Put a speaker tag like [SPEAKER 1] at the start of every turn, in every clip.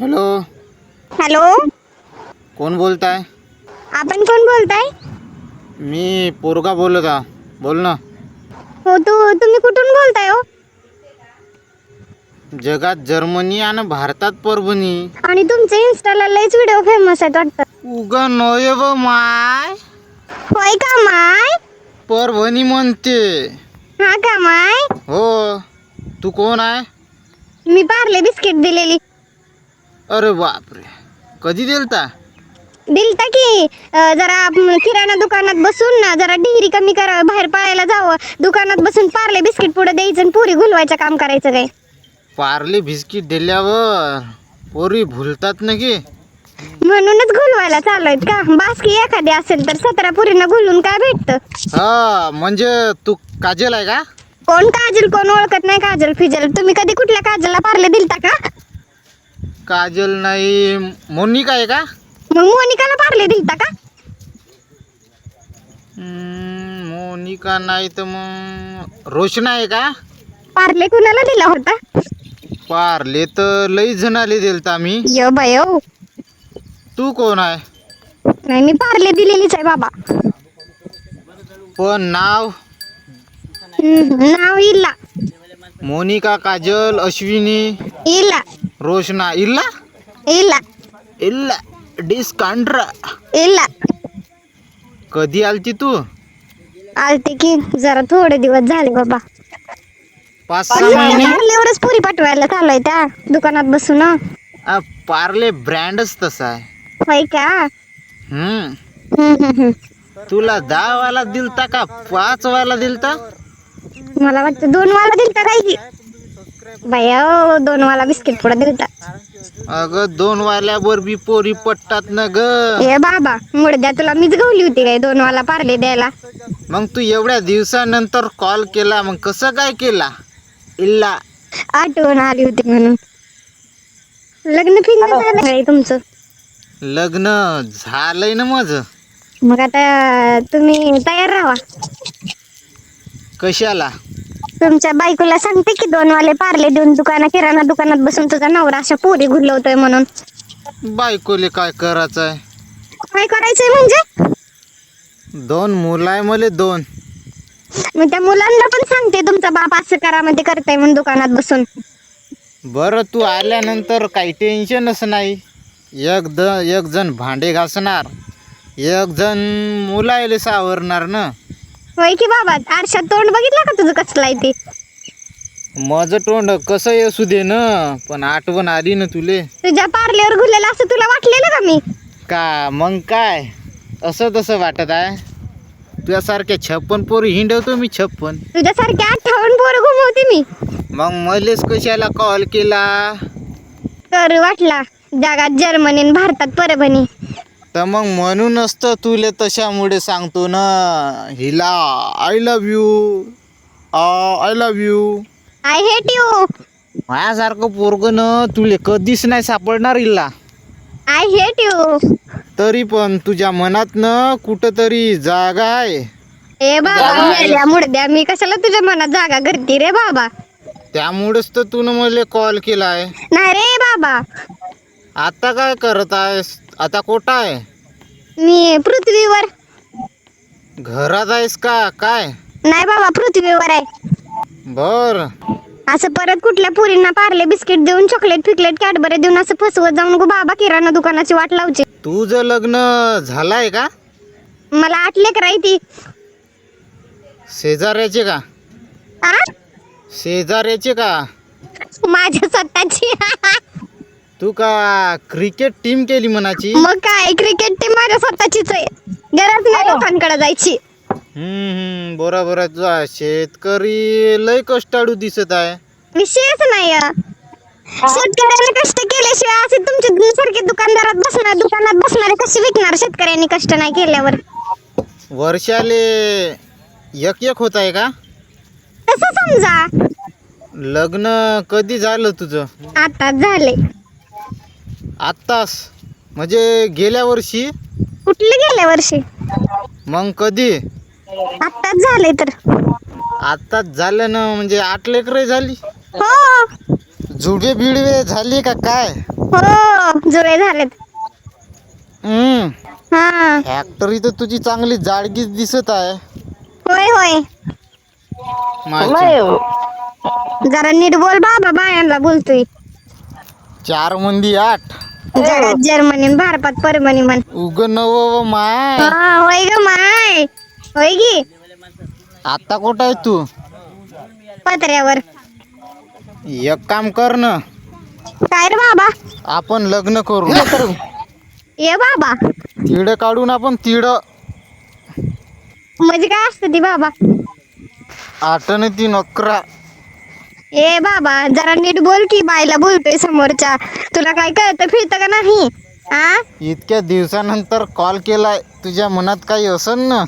[SPEAKER 1] Hello.
[SPEAKER 2] Hello.
[SPEAKER 1] कोण बोलताय?
[SPEAKER 2] आपण कोण बोलताय?
[SPEAKER 1] मी पोरगा बोलत हा बोल ना.
[SPEAKER 2] हो तू तुम्ही कुठून बोलताय हो?
[SPEAKER 1] जगात जर्मनी आणि भारतात परभणी.
[SPEAKER 2] आणि तुमचे इन्स्टाला लयच व्हिडिओ फेमस आहेत वाटतं.
[SPEAKER 1] उगा नये व माय.
[SPEAKER 2] होय का माय?
[SPEAKER 1] परभणी म्हणते.
[SPEAKER 2] हा का माय?
[SPEAKER 1] हो. तू कोण आहे?
[SPEAKER 2] मी पार्ले बिस्किट दिलेली.
[SPEAKER 1] अरे बापरे. कधी दिलता?
[SPEAKER 2] दिलता की अं, जरा म, किराणा दुकानात बसून ना जरा डिग्री कमी करावं बाहेर पळायला जावं. दुकानात बसून पार्ले बिस्किट पुढे द्यायचं आणि पुरी घुलवायचं काम करायचं काय?
[SPEAKER 1] पार्ले बिस्किट दिल्यावर पोरी भुलतात ना की?
[SPEAKER 2] म्हणूनच घुलवायला चालू आहेत का? बासकी एखादी असेल तर सतरा पुरीनं घुलून काय भेटतं?
[SPEAKER 1] हा म्हणजे तू काजल आहे का?
[SPEAKER 2] कोण काजल कोण ओळखत नाही काजल फिजल. तुम्ही कधी कुठल्या काजलला पार्ले दिलता का?
[SPEAKER 1] काजल नाही मोनिका आहे का?
[SPEAKER 2] मग मोनिकाला पार्ले दिलता का?
[SPEAKER 1] हम्म, मोनिका नाही तर मग रोशना आहे का?
[SPEAKER 2] पार्ले कुणाला दिला होता?
[SPEAKER 1] पार्ले तर लई जणाले दिलता मी
[SPEAKER 2] यो बयो
[SPEAKER 1] तू कोण आहे?
[SPEAKER 2] नाही मी पार्ले दिलेलीच आहे बाबा.
[SPEAKER 1] पण नाव?
[SPEAKER 2] हम्म, नाव इल्ला
[SPEAKER 1] मोनिका काजल अश्विनी.
[SPEAKER 2] इल्ला
[SPEAKER 1] रोशना इल्ला
[SPEAKER 2] इल्ला
[SPEAKER 1] इल्ला डिस्कांड्रा
[SPEAKER 2] इल्ला
[SPEAKER 1] कधी आलती तू
[SPEAKER 2] आलते की जरा थोडे दिवस झाले बाबा
[SPEAKER 1] पाच सहा महिने
[SPEAKER 2] पार्लेवरच पुरी पाठवायला चालू त्या दुकानात बसून.
[SPEAKER 1] आ, पार्ले ब्रँडच तसा आहे
[SPEAKER 2] होय का
[SPEAKER 1] हम्म
[SPEAKER 2] हम्म, हम्म, हम्म.
[SPEAKER 1] तुला दहा वाला दिलता का पाच वाला दिलता
[SPEAKER 2] मला वाटतं दोन वाला दिलता काय की बाया दोन वाला बिस्किट पुढे दिलता.
[SPEAKER 1] अगं दोन वाल्यावर बी पोरी पटतात ना ग.
[SPEAKER 2] ए बाबा मुडद्या तुला मीच गवली होती काय दोन वाला पार्ले द्यायला?
[SPEAKER 1] मग तू एवढ्या दिवसानंतर कॉल केला मग कसं काय केला? इल्ला.
[SPEAKER 2] आठवण आली होती म्हणून. लग्न फिग्न झालं काय तुमचं.
[SPEAKER 1] लग्न झालंय ना माझं.
[SPEAKER 2] मग आता तुम्ही तयार राहा.
[SPEAKER 1] कशाला?
[SPEAKER 2] तुमच्या बायकोला सांगते की दोन वाले पार्ले देऊन दुकाना किराणा दुकानात बसून तुझा नवरा अशा पोरी घुलवतोय म्हणून.
[SPEAKER 1] बायकोले काय करायचं आहे
[SPEAKER 2] काय करायचंय म्हणजे?
[SPEAKER 1] दोन मुलं आहे मले दोन.
[SPEAKER 2] मग त्या मुलांना पण सांगते तुमचा बाप असं करा मध्ये करताय म्हणून दुकानात बसून.
[SPEAKER 1] बरं तू आल्यानंतर काही टेन्शनच नाही. एक द एक जण भांडे घासणार एक जण मुलायले सावरणार ना.
[SPEAKER 2] होय की बाबा आरशात तोंड बघितलं का तुझं कसलं आहे ते?
[SPEAKER 1] माझं तोंड कसं असू दे ना पण आठवण आली ना तुले.
[SPEAKER 2] तुझ्या पार्लेवर घुलेलं असं तुला वाटलेलं का मी?
[SPEAKER 1] का मग काय? असं तसं वाटत आहे. तुझ्यासारख्या छप्पन पोरी हिंडवतो मी छप्पन.
[SPEAKER 2] तुझ्यासारखे अठ्ठावन्न पोरं घुमवते मी.
[SPEAKER 1] मग मलेच कशाला कॉल केला?
[SPEAKER 2] तर वाटला जगात जर्मनी आणि भारतात परभणी.
[SPEAKER 1] तर मग म्हणूनच तर तुले तशामुळे सांगतो ना हिला I love you I love you
[SPEAKER 2] I hate you
[SPEAKER 1] माझ्यासारखं पोरग न तुले कधीच नाही सापडणार हिला.
[SPEAKER 2] आय हेट यू
[SPEAKER 1] तरी पण तुझ्या मनात न कुठंतरी जागा आहे.
[SPEAKER 2] ए बाबा मेल्या मुडद्या मी कशाला तुझ्या मनात जागा करते रे बाबा?
[SPEAKER 1] त्यामुळेच तर तू मला कॉल केला आहे
[SPEAKER 2] नाही रे बाबा.
[SPEAKER 1] आता काय करत आहेस? आता कोटा आहे?
[SPEAKER 2] मी पृथ्वीवर.
[SPEAKER 1] घरात आहेस का? काय?
[SPEAKER 2] नाही बाबा पृथ्वीवर आहे.
[SPEAKER 1] बर.
[SPEAKER 2] असं परत कुठल्या पुरींना पार्ले बिस्किट देऊन चॉकलेट फिकलेट कॅडबरे देऊन असं फसवत जाऊन गो बाबा किराणा दुकानाची वाट लावची.
[SPEAKER 1] तुझं लग्न झालंय का?
[SPEAKER 2] मला आठ लेकर आहे ती.
[SPEAKER 1] शेजाऱ्याचे का?
[SPEAKER 2] आ?
[SPEAKER 1] शेजाऱ्याचे का?
[SPEAKER 2] माझ्या स्वतःची.
[SPEAKER 1] तू का क्रिकेट टीम केली म्हणाची
[SPEAKER 2] मग काय क्रिकेट टीम माझ्या स्वतःचीच आहे. गरज नाही लोकांकडे जायची.
[SPEAKER 1] हम्म हम्म बरोबर शेतकरी लय कष्टाळू दिसत आहे.
[SPEAKER 2] विषयच नाही अ. शेतकऱ्याने कष्ट केल्याशिवाय असे तुमच्या सारखे दुकानदारात बसणार दुकानात बसणारे कसे विकणार? शेतकऱ्यांनी कष्ट नाही केल्यावर.
[SPEAKER 1] वर्षाले एक एक होत आहे का?
[SPEAKER 2] तसं समजा.
[SPEAKER 1] लग्न कधी झालं तुझं?
[SPEAKER 2] आताच झाले.
[SPEAKER 1] आत्तास म्हणजे गेल्या वर्षी?
[SPEAKER 2] कुठले गेल्या वर्षी?
[SPEAKER 1] मग कधी?
[SPEAKER 2] आताच झाले तर.
[SPEAKER 1] आत्ताच झालं ना म्हणजे आठ लेकरं झाली.
[SPEAKER 2] हो.
[SPEAKER 1] जुडवे बिडवे झाली का काय?
[SPEAKER 2] हो जुळे झालेत.
[SPEAKER 1] हम्म.
[SPEAKER 2] हा.
[SPEAKER 1] फॅक्टरी तर तुझी चांगली जाडगीच दिसत आहे.
[SPEAKER 2] होय होय.
[SPEAKER 1] माझी
[SPEAKER 2] जरा नीट बोल बाबा बायांना बोलतोय.
[SPEAKER 1] चार मंदी आठ.
[SPEAKER 2] जगात जर्मनी भारतात परभणी म्हण.
[SPEAKER 1] उग नव माय.
[SPEAKER 2] हा होय ग माय. होय गी
[SPEAKER 1] आता कुठं आहे तू?
[SPEAKER 2] पत्र्यावर.
[SPEAKER 1] एक काम कर ना.
[SPEAKER 2] काय रे बाबा?
[SPEAKER 1] आपण लग्न करू
[SPEAKER 2] ये बाबा.
[SPEAKER 1] तिड काढून आपण तिड
[SPEAKER 2] म्हणजे काय असतं ती बाबा?
[SPEAKER 1] आठ आणि तीन अकरा.
[SPEAKER 2] ए बाबा जरा नीट बोल की बायला बोलतोय समोरच्या. तुला काय कळतं फिरतं का नाही? हा
[SPEAKER 1] इतक्या दिवसानंतर कॉल केलाय. तुझ्या मनात काही असन ना?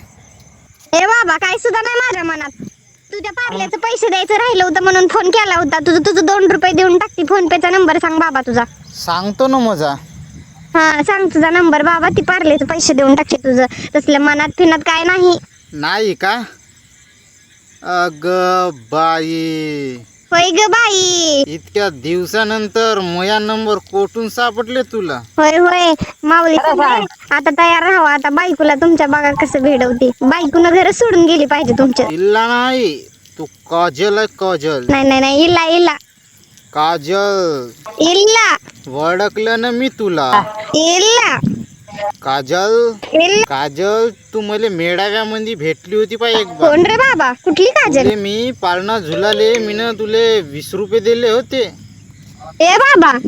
[SPEAKER 2] ए बाबा काय सुद्धा नाही माझ्या मनात. तुझ्या पार्ल्याचं पैसे द्यायचं राहिलं होतं म्हणून फोन केला होता. तुझं तुझं दोन रुपये देऊन टाकते. फोन पेचा नंबर सांग बाबा तुझा.
[SPEAKER 1] सांगतो ना मजा.
[SPEAKER 2] हा सांग तुझा नंबर बाबा ती पार्लेचं पैसे देऊन टाकते तुझं. तसलं मनात फिनात काय नाही.
[SPEAKER 1] नाही का? अग बाई.
[SPEAKER 2] होय ग बाई.
[SPEAKER 1] इतक्या दिवसानंतर मोया नंबर कोठून सापडले तुला?
[SPEAKER 2] होय होय. माऊली आता तयार राहावं. आता बायकोला तुमच्या बघा कसं भेडवते? बायकोनं घर सोडून गेली पाहिजे तुमच्या.
[SPEAKER 1] इल्ला नाही. तू काजल आहे काजल.
[SPEAKER 2] नाही नाही नाही. इल्ला इल्ला.
[SPEAKER 1] काजल.
[SPEAKER 2] इल्ला.
[SPEAKER 1] ओळखलं ना मी तुला.
[SPEAKER 2] इल्ला.
[SPEAKER 1] काजल? काजल तू मला मेळाव्यामध्ये भेटली होती पाय एक बार.
[SPEAKER 2] कोण रे बाबा? कुठली काजल?
[SPEAKER 1] तुले मी पाळणा झुलाले मीनं तुले वीस रुपये दिले होते.
[SPEAKER 2] ए बाबा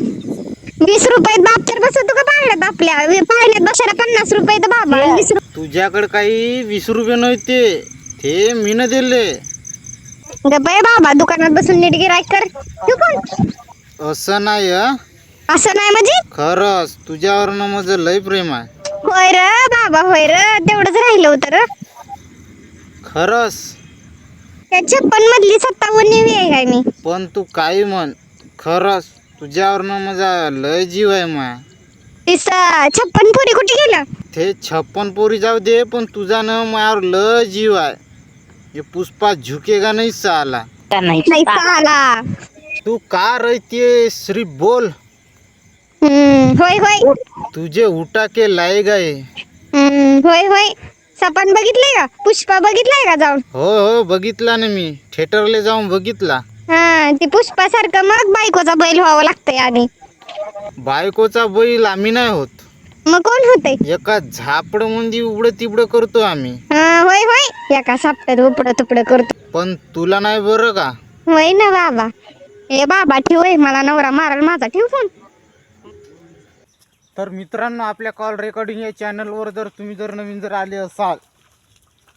[SPEAKER 2] वीस रुपयात बापचर बसवतो का आपल्या? वे- पाळण्यात बसायला पन्नास रुपये तर बाबा वीस रुपये
[SPEAKER 1] तुझ्याकडे काही वीस रुपये नव्हते. ते मीनं दिले.
[SPEAKER 2] गप्प आहे बाबा दुकानात बसून नीट गिराईक कर. तू कोण
[SPEAKER 1] असं नाही हं.
[SPEAKER 2] असं नाही म्हणजे?
[SPEAKER 1] खरंच तुझ्यावरनं माझं लय प्रेम आहे.
[SPEAKER 2] होय र बाबा होय र. तेवढंच राहिलं होतं र.
[SPEAKER 1] खरंच.
[SPEAKER 2] त्या छप्पन मधली सत्तावन्न आहे काय मी?
[SPEAKER 1] पण तू काही म्हण. खरंच तुझ्यावरनं माझा लय जीव आहे माया
[SPEAKER 2] तीस छप्पन पुरी कुठे गेलं
[SPEAKER 1] ते छप्पन पोरी जाऊ दे पण तुझा न मायावर लय जीव आहे. हे पुष्पा झुकेगा नाही साला?
[SPEAKER 2] नाही आला
[SPEAKER 1] तू का रहते श्री बोल.
[SPEAKER 2] हम्म, होय होय.
[SPEAKER 1] तुझे उठा के आहे
[SPEAKER 2] हम्म, होय होय. सपन बघितलंय का? पुष्पा बघितलाय का जाऊन?
[SPEAKER 1] हो हो बघितला ना मी. थिएटरला जाऊन बघितला.
[SPEAKER 2] हा ते पुष्पा सारखं मग बायकोचा बैल व्हावं लागतंय आणि.
[SPEAKER 1] बायकोचा बैल आम्ही नाही होत.
[SPEAKER 2] मग कोण होते
[SPEAKER 1] एका झापडमध्ये उबडं तिबडं करतो आम्ही.
[SPEAKER 2] हा होय होय. एका सापट्यात उपडं तुपडं करतो.
[SPEAKER 1] पण तुला नाही बरं का?
[SPEAKER 2] होय ना बाबा. ए बाबा ठेव हे, मला नवरा माराल माझा ठेव फोन.
[SPEAKER 1] तर मित्रांनो आपल्या कॉल रेकॉर्डिंग या चॅनलवर जर तुम्ही जर नवीन जर आले असाल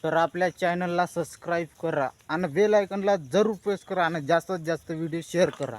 [SPEAKER 1] तर आपल्या चॅनलला सबस्क्राईब करा आणि बेल आयकनला जरूर प्रेस करा आणि जास्तीत जास्त व्हिडिओ शेअर करा.